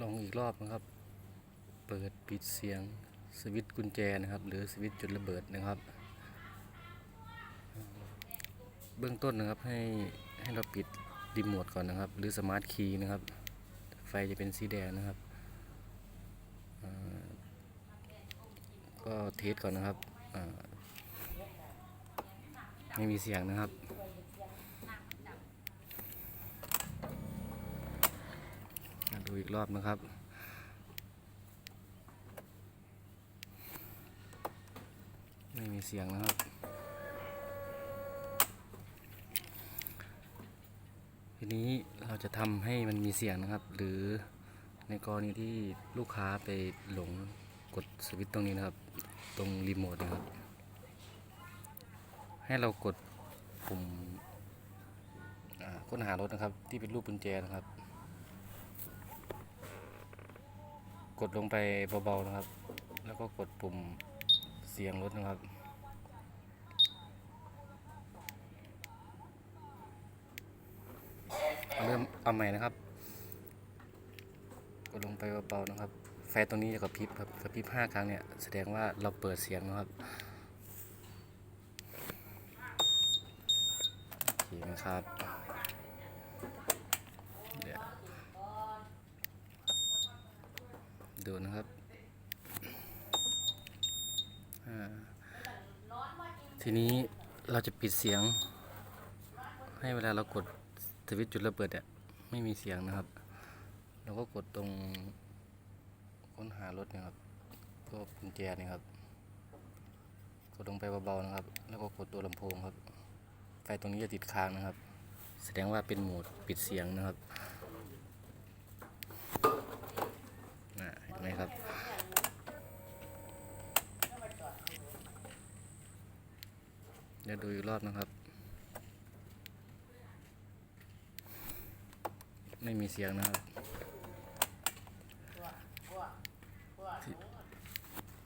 ลองอีกรอบนะครับ เปิดปิดเสียงสวิตช์กุญแจนะครับ หรือสวิตช์จุดระเบิดนะครับ เบื้องต้นนะครับให้ให้เราปิดรีโมทก่อนนะครับ หรือสมาร์ทคีย์นะครับ ไฟจะเป็นสีแดงนะครับก็เทสก่อนนะครับไม่มีเสียงนะครับ มาดูอี กรอบนะครับ ไม่มีเสียงนะครับ ทีนี้เราจะทำให้มันมีเสียงนะครับ หรือในกรณีที่ลูกค้าไปหลงกดสวิตช์ตรงนี้นะครับ ตรงรีโมทนะครับ ให้เรากดปุ่มค้นหารถนะครับ ที่เป็นรูปกุญแจนะครับ กดลงไปเบาๆนะครับ แล้วก็กดปุ่มเสียงรถนะครับเอาเริ่มเอาใหม่นะครับ กดลงไปเบาๆนะครับ ไฟตรงนี้จะกระพริบครับกระพริบห้าครั้งเนี่ยแสดงว่าเราเปิดเสียงนะครับโอเคนะครับเดี๋ยว ดูนะครับทีนี้เราจะปิดเสียง ให้เวลาเรากดสวิตช์จุดระเบิดเนี่ยไม่มีเสียงนะครับ เราก็กดตรงค้นหารถเนะครับก็กุญแจนี่ครับ กดลงไปเบาๆนะครับ แล้วก็กดตัวลำโพงครับไฟตรงนี้จะติดค้างนะครับ แสดงว่าเป็นโหมดปิดเสียงนะครับน่ะเห็ นไหมครับเดี๋ยวดูอีกรอบนะครับ ไม่มีเสียงนะครับ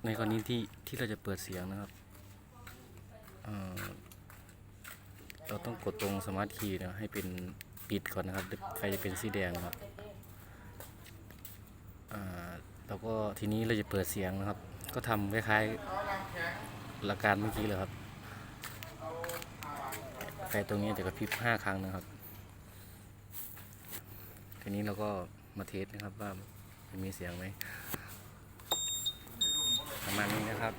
ในกรณีที่ที่เราจะเปิดเสียงนะครับเเราต้องกดตรงสมาร์ทคีย์นะให้เป็นปิดก่อนนะครับไฟจะเป็นสีแดงครับ แล้วก็ทีนี้เราจะเปิดเสียงนะครับ ก็ทำคล้ายๆหลักการเมื่อกี้เลยครับไฟตรงนี้จะกระพริบห้าครั้งนะครับ ทีนี้เราก็มาเทสนะครับว่ามันมีเสียงไหมประมาณนี้นะครับ